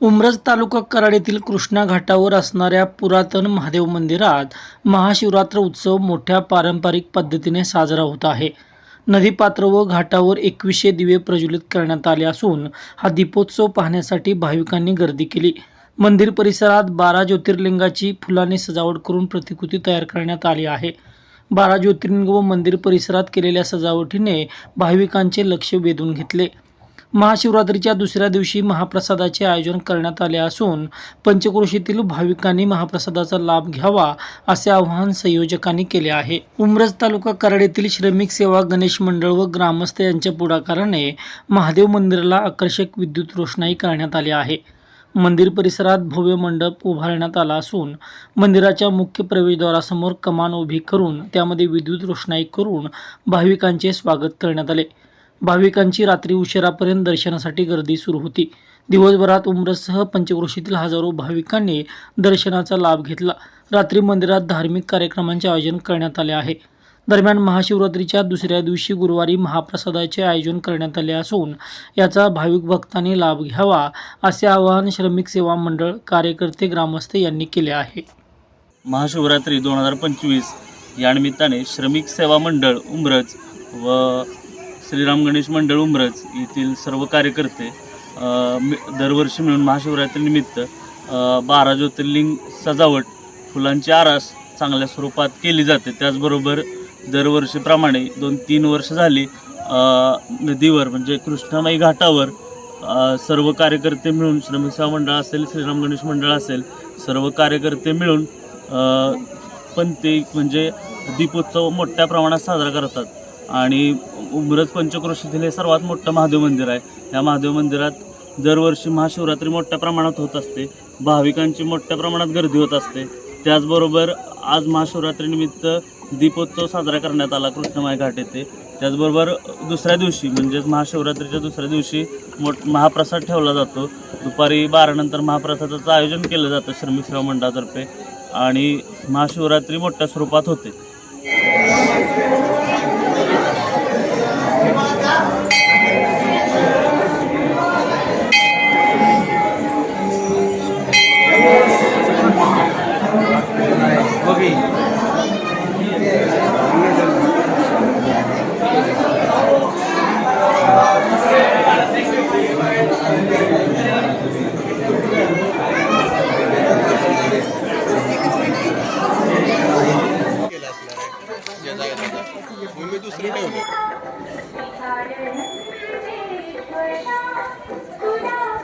उमरज तालुका कराड येथील कृष्णा घाटावर असणाऱ्या पुरातन महादेव मंदिरात महाशिवरात्र उत्सव मोठ्या पारंपरिक पद्धतीने साजरा होत आहे. नदीपात्र व घाटावर एकवीसशे दिवे प्रज्वलित करण्यात आले असून हा दीपोत्सव पाहण्यासाठी भाविकांनी गर्दी केली. मंदिर परिसरात बारा ज्योतिर्लिंगाची फुलाने सजावट करून प्रतिकृती तयार करण्यात आली आहे. बारा ज्योतिर्लिंग व मंदिर परिसरात केलेल्या सजावटीने भाविकांचे लक्ष वेधून घेतले. महाशिवरात्रीच्या दुसऱ्या दिवशी महाप्रसादाचे आयोजन करण्यात आले असून पंचक्रोशीतील भाविकांनी महाप्रसादाचा लाभ घ्यावा असे आवाहन संयोजकांनी केले आहे. उमरज तालुका कराड येथील श्रमिक सेवा गणेश मंडळ व ग्रामस्थ यांच्या पुढाकाराने महादेव मंदिराला आकर्षक विद्युत रोषणाई करण्यात आली आहे. मंदिर परिसरात भव्य मंडप उभारण्यात आला असून मंदिराच्या मुख्य प्रवेशद्वारासमोर कमान उभी करून त्यामध्ये विद्युत रोषणाई करून भाविकांचे स्वागत करण्यात आले. भाविकांची रात्री उशिरापर्यंत दर्शनासाठी गर्दी सुरू होती. दिवसभरात उमरसह पंचक्रोशीतील हजारो भाविकांनी दर्शनाचा लाभ घेतला. रात्री मंदिरात धार्मिक कार्यक्रमांचे आयोजन करण्यात आले आहे. दरम्यान महाशिवरात्रीच्या दुसऱ्या दिवशी गुरुवारी महाप्रसादाचे आयोजन करण्यात आले असून याचा भाविक भक्तांनी लाभ घ्यावा असे आवाहन श्रमिक सेवा मंडळ कार्यकर्ते ग्रामस्थ यांनी केले आहे. महाशिवरात्री दोन हजार पंचवीस या निमित्ताने श्रमिक सेवा मंडळ उमरज व श्रीराम गणेश मंडळ उमरज येथील सर्व कार्यकर्ते मि- दरवर्षी मिळून महाशिवरात्रीनिमित्त बारा ज्योतिर्लिंग सजावट फुलांची आरास चांगल्या स्वरूपात केली जाते. त्याचबरोबर दरवर्षीप्रमाणे दोन तीन वर्ष झाली नदीवर म्हणजे कृष्णामाई घाटावर सर्व कार्यकर्ते मिळून श्रमिक सेवा मंडळ असेल श्रीराम गणेश मंडळ असेल सर्व कार्यकर्ते मिळून पण ते म्हणजे दीपोत्सव मोठ्या प्रमाणात साजरा करतात. आणि उमरज पंचक्रोशीतील हे सर्वात मोठं महादेव मंदिर आहे. या महादेव मंदिरात दरवर्षी महाशिवरात्री मोठ्या प्रमाणात होत असते. भाविकांची मोठ्या प्रमाणात गर्दी होत असते. त्याचबरोबर आज महाशिवरात्रीनिमित्त दीपोत्सव साजरा करण्यात आला कृष्णमाय घाट येथे. त्याचबरोबर दुसऱ्या दिवशी म्हणजेच महाशिवरात्रीच्या दुसऱ्या दिवशी मोठ महाप्रसाद ठेवला जातो. दुपारी बारानंतर महाप्रसादाचं आयोजन केलं जातं श्रमिक सेवा मंडळातर्फे. आणि महाशिवरात्री मोठ्या स्वरूपात होते. 不要一个人去北京不要